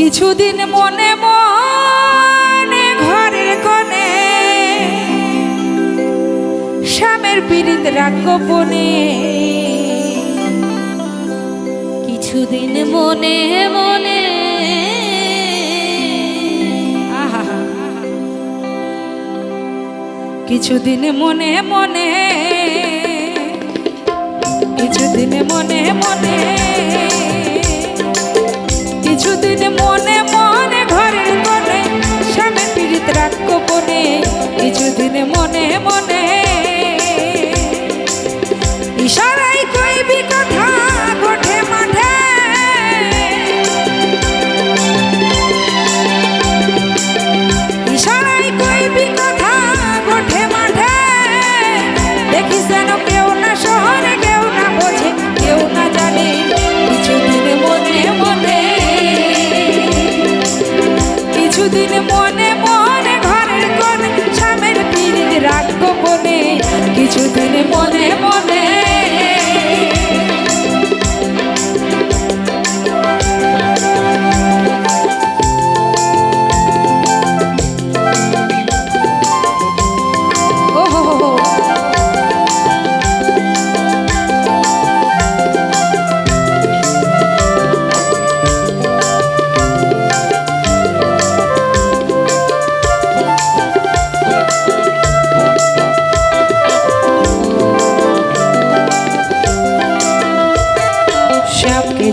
কিছুদিন মনে মনে ঘরের কনে। স্বামের পীড়িত রাগপনে কিছুদিন মনে মনে। কিছুদিন মনে মনে। কিছুদিন মনে মনে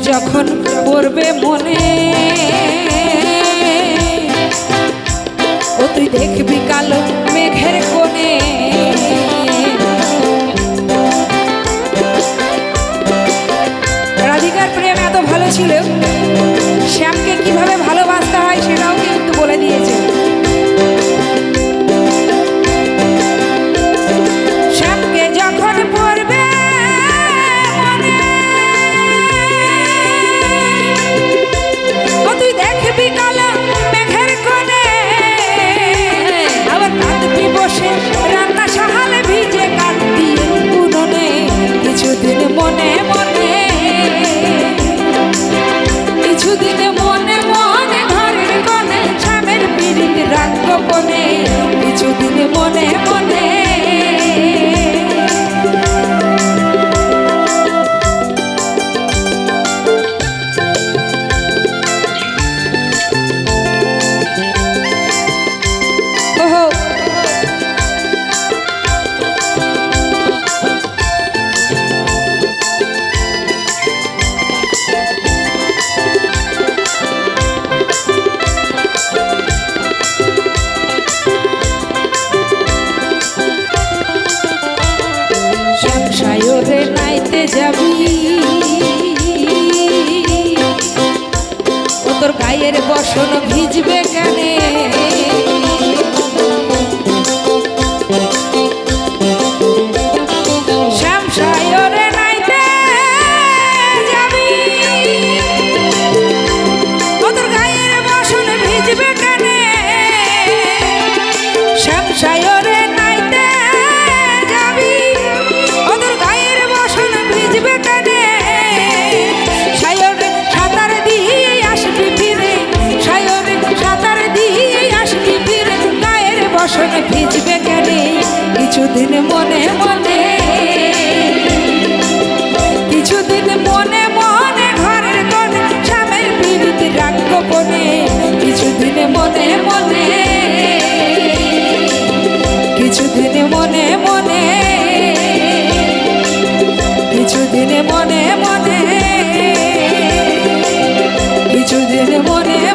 যখন পড়বে মনে, ও তুই দেখবি কালো মেঘের কোণে। রাধিকার প্রেম এত ভালো ছিল, শ্যামকে কীভাবে ভালোবাসতে হয় সেটাও কিন্তু বলে দিয়েছে। ভাইয়ের বসন ভিজবে কানে? মনে মনে। কিছুদিন মনে মনে। কিছুদিন মনে